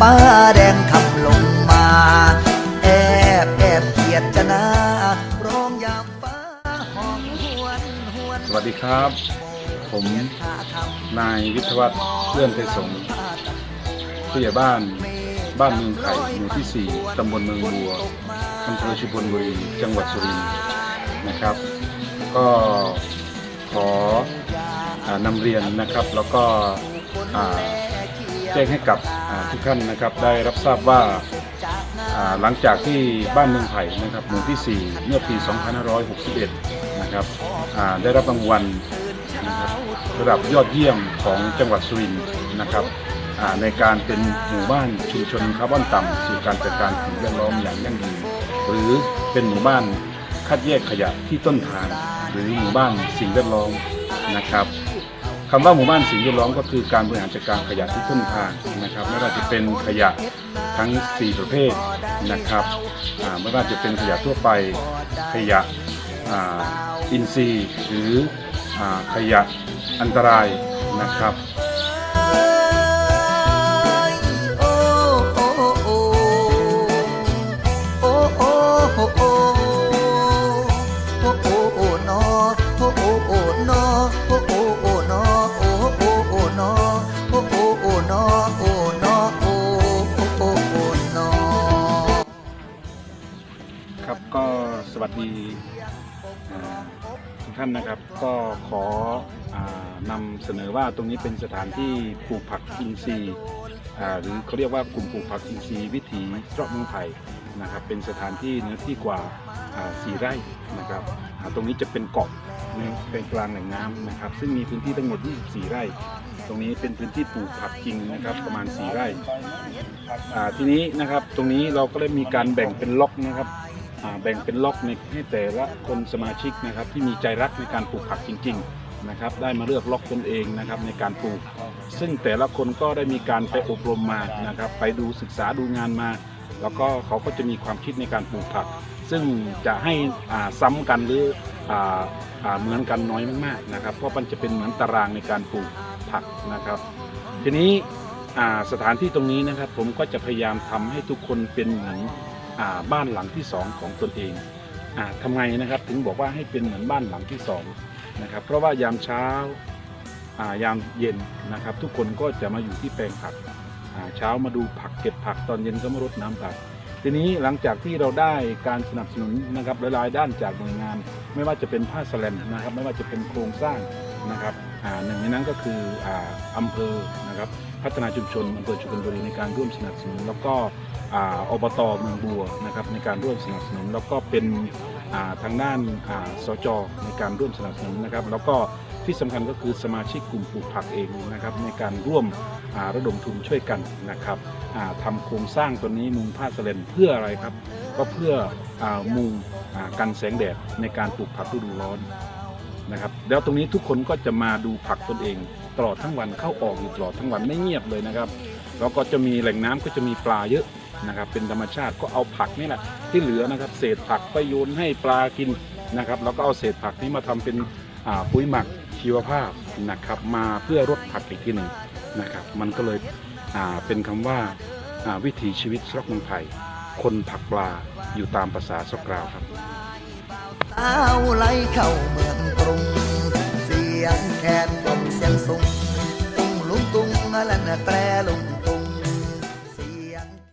ฟ้าแดงคำลงมา แอบแอบเกียดจะนาร้องยามฟ้าหอมหวนหวนสวัสดีครับ ผมนายวิทยวัฒน์เลื่อนไทยสงผู้ใหญ่บ้านบ้านเมืองไข่หมู่ที่ 4 ตำบลเมืองบัวอำเภอชุมพลบุรี จังหวัดสุรินทร์นะครับ ก็ขออนำเรียนนะครับ แล้วก็แจ้งให้กับ ทุกท่านนะครับได้รับทราบว่าหลังจากที่บ้านเมืองไผ่นะครับหมู่ที่ 4 เมื่อปี 2561 นะครับได้รับรางวัลนะครับระดับยอดเยี่ยมของจังหวัดสุรินทร์นะครับในการเป็นหมู่บ้านชุมชนคาร์บอนต่ำสู่การจัดการสิ่งแวดล้อมอย่างยั่งยืนหรือเป็นหมู่บ้านคัดแยกขยะที่ต้นทาง หรือหมู่บ้านสิ่งแวดล้อมนะครับ คำว่าหมู่บ้านสิ่งแวดล้อมก็คือการบริหารจัดการขยะที่ต้นทางนะครับไม่ว่าจะเป็นขยะทั้ง 4 ประเภทนะครับอาไม่ว่าจะเป็นขยะทั่วไปขยะอินทรีย์หรืออาขยะอันตรายนะครับโอ้โอ้โอ้โอ้โอ้โอ้โอ้โอ้โอ้โอ้นอโอ้ วัสดีทุกท่านนะครับ ก็ขออานำเสนอว่าตรงนี้เป็นสถานที่ปลูกผักอินทรีย์หรือเขาเรียกว่ากลุ่มปลูกผักอินทรีย์วิถีเจาะเมืองไผ่นะครับเป็นสถานที่เนื้อที่กว่าสี่ไร่นะครับตรงนี้จะเป็นเกาะเป็นกลางแหล่งน้ำนะครับ ซึ่งมีพื้นที่ทั้งหมด 24 ไร่ ตรงนี้เป็นพื้นที่ปลูกผักจริงนะครับ ประมาณ 4 ไร่ทีนี้นะครับตรงนี้เราก็ได้มีการแบ่งเป็นล็อกนะครับ แบ่งเป็นล็อกในให้แต่ละคนสมาชิกนะครับที่มีใจรักในการปลูกผักจริง ๆนะครับ ได้มาเลือกล็อกตนเองนะครับในการปลูก ซึ่งแต่ละคนก็ได้มีการไปอบรมมานะครับ ไปดูศึกษาดูงานมา แล้วก็เขาก็จะมีความคิดในการปลูกผัก ซึ่งจะให้ซ้ำกันหรือออเหมือนกันน้อยมากๆนะครับ เพราะมันจะเป็นเหมือนตารางในการปลูกผักนะครับ ทีนี้สถานที่ตรงนี้นะครับผมก็จะพยายามทำให้ทุกคนเป็นเหมือน บ้านหลังที่สองของตนเองอ่าทำไงนะครับถึงบอกว่าให้เป็นเหมือนบ้านหลังที่สองนะครับเพราะว่ายามเช้าายามเย็นนะครับ ทุกคนก็จะมาอยู่ที่แปลงผักเช้ามาดูผักเก็บผักตอนเย็นก็มารดน้ำผัก ทีนี้หลังจากที่เราได้การสนับสนุนนะครับหลายๆด้านจากหน่วยงาน ไม่ว่าจะเป็นผ้าสแลนนะครับ ไม่ว่าจะเป็นโครงสร้างนะครับหนึ่งในนั้นก็คืออ่าอำเภอนะครับ พัฒนาชุมชนอำเภอชุมพลบุรีในการร่วมสนับสนุน แล้วก็ออบตเมืองบัวนะครับในการร่วมสนับสนุน แล้วก็เป็นทางด้านาสจในการร่วมสนับสนุนนะครับ แล้วก็ที่สำคัญก็คือสมาชิกกลุ่มปลูกผักเองนะครับ ในการร่วมระดมทุนช่วยกันนะครับอ่าทำโครงสร้างตัวนี้มุงผ้าสแลนเพื่ออะไรครับ ก็เพื่ออมุงอ่ากันแสงแดดในการปลูกผักฤดูร้อนนะครับ แล้วตรงนี้ทุกคนก็จะมาดูผักตนเอง ตลอดทั้งวันเข้าออกอยู่ตลอดทั้งวันไม่เงียบเลยนะครับ แล้วก็จะมีแหล่งน้ำก็จะมีปลาเยอะนะครับ เป็นธรรมชาติก็เอาผักนี่แหละที่เหลือนะครับเศษผักไปโยนให้ปลากินนะครับ แล้วก็เอาเศษผักนี้มาทำเป็นปุ๋ยหมักชีวภาพนะครับ มาเพื่อรดผักอีกทีหนึ่งนะครับ มันก็เลยเป็นคำว่าอ่าวิถีชีวิตสรกเมืองไผ่คนผักปลาอยู่ตามภาษาสกราวครับสาวไหลเข้าเมืองกรุงเสียงแคน la na prelo